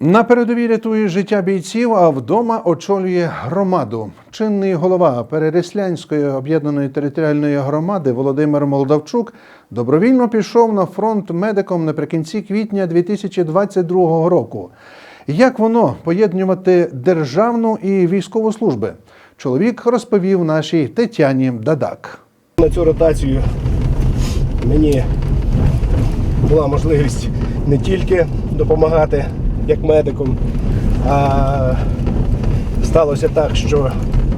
На передовій рятує життя бійців, а вдома очолює громаду. Чинний голова Перереслянської об'єднаної територіальної громади Володимир Молдавчук добровільно пішов на фронт медиком наприкінці квітня 2022 року. Як воно поєднувати державну і військову служби? Чоловік розповів нашій Тетяні Дадак. На цю ротацію мені була можливість не тільки допомагати як медиком, а сталося так, що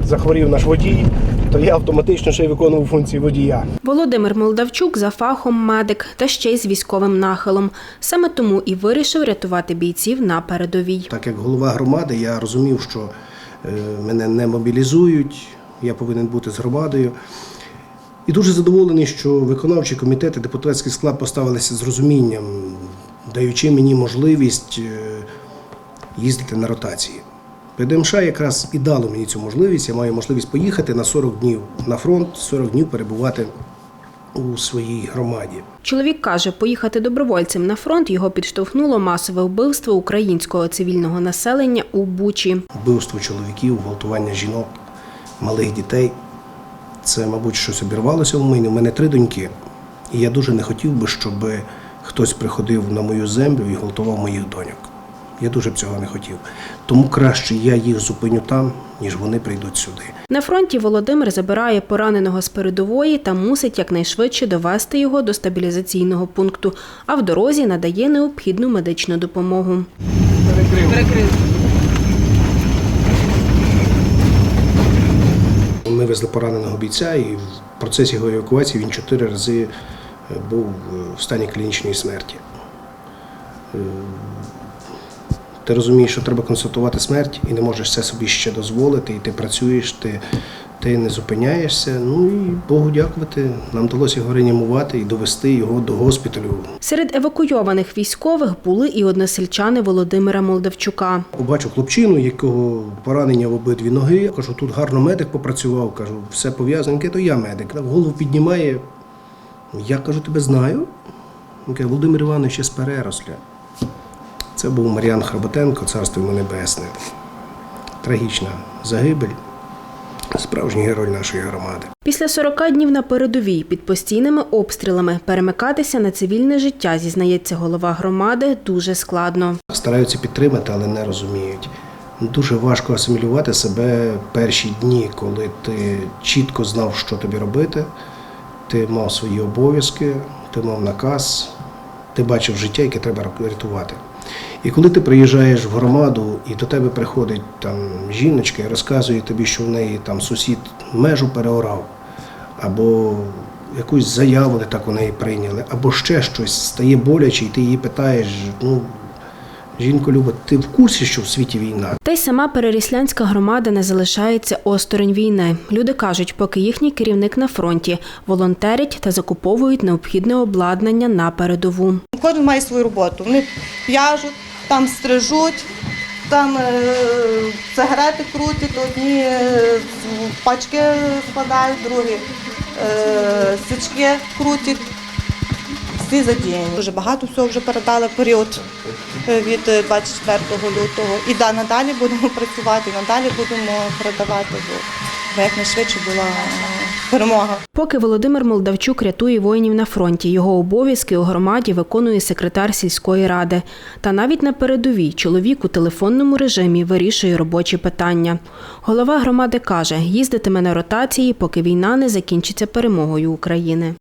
захворів наш водій, то я автоматично ще й виконував функції водія. Володимир Молдавчук за фахом медик та ще й з військовим нахилом. Саме тому і вирішив рятувати бійців на передовій. Так як голова громади, я розумів, що е, мене не мобілізують, я повинен бути з громадою. І дуже задоволений, що виконавчий комітет і депутатський склад поставилися з розумінням, даючи мені можливість е, їздити на ротації. ПДМШ якраз і дало мені цю можливість. Я маю можливість поїхати на 40 днів на фронт, 40 днів перебувати у своїй громаді. Чоловік каже, поїхати добровольцем на фронт його підштовхнуло масове вбивство українського цивільного населення у Бучі. вбивство чоловіків, гвалтування жінок, малих дітей. Це, мабуть, щось обірвалося в мене. У мене три доньки. І я дуже не хотів би, щоб хтось приходив на мою землю і гвалтував моїх доньок. Я дуже б цього не хотів. Тому краще я їх зупиню там, ніж вони прийдуть сюди. На фронті Володимир забирає пораненого з передової та мусить якнайшвидше довести його до стабілізаційного пункту, а в дорозі надає необхідну медичну допомогу. Перекрив. Ми везли пораненого бійця, і в процесі його евакуації він чотири рази був е, в стані клінічної смерті. Е, Ти розумієш, що треба констатувати смерть і не можеш це собі ще дозволити, і ти працюєш, ти, ти не зупиняєшся. Ну і Богу дякувати. Нам вдалося його реанімувати і довести його до госпіталю. Серед евакуйованих військових були і односельчани Володимира Молдавчука. Побачив хлопчину, якого поранення в обидві ноги. Кажу, тут гарно медик попрацював. Кажу, все пов'язане. То я медик. Голову піднімає. Я кажу, тебе знаю. Він каже, Володимир Іванович з переросля. Це був Мар'ян Хработенко, царство йому небесне. Трагічна загибель. Справжній герой нашої громади. Після 40 днів на передовій під постійними обстрілами перемикатися на цивільне життя, зізнається голова громади, дуже складно. Стараються підтримати, але не розуміють. Дуже важко асимілювати себе перші дні, коли ти чітко знав, що тобі робити, ти мав свої обов'язки, ти мав наказ, ти бачив життя, яке треба рятувати. І коли ти приїжджаєш в громаду і до тебе приходить там жіночка і розказує тобі, що в неї там сусід межу переорав, або якусь заяву не так у неї прийняли, або ще щось стає боляче, і ти її питаєш, ну, жінко Люба, ти в курсі, що в світі війна? Та й сама переріслянська громада не залишається осторонь війни. Люди кажуть, поки їхній керівник на фронті волонтерять та закуповують необхідне обладнання на передову. Кожен має свою роботу. Вони в'яжуть, там стрижуть, там е, сигарети крутять, одні е, пачки складають, другі е, свічки крутять. Всі задіяні. Дуже багато всього вже передали в період е, від е, 24 лютого. І да, надалі будемо працювати, надалі будемо передавати, бо- бо якнайшвидше була е, перемога. Поки Володимир Молдавчук рятує воїнів на фронті, його обов'язки у громаді виконує секретар сільської ради. Та навіть на передовій чоловік у телефонному режимі вирішує робочі питання. Голова громади каже, їздитиме на ротації, поки війна не закінчиться перемогою України.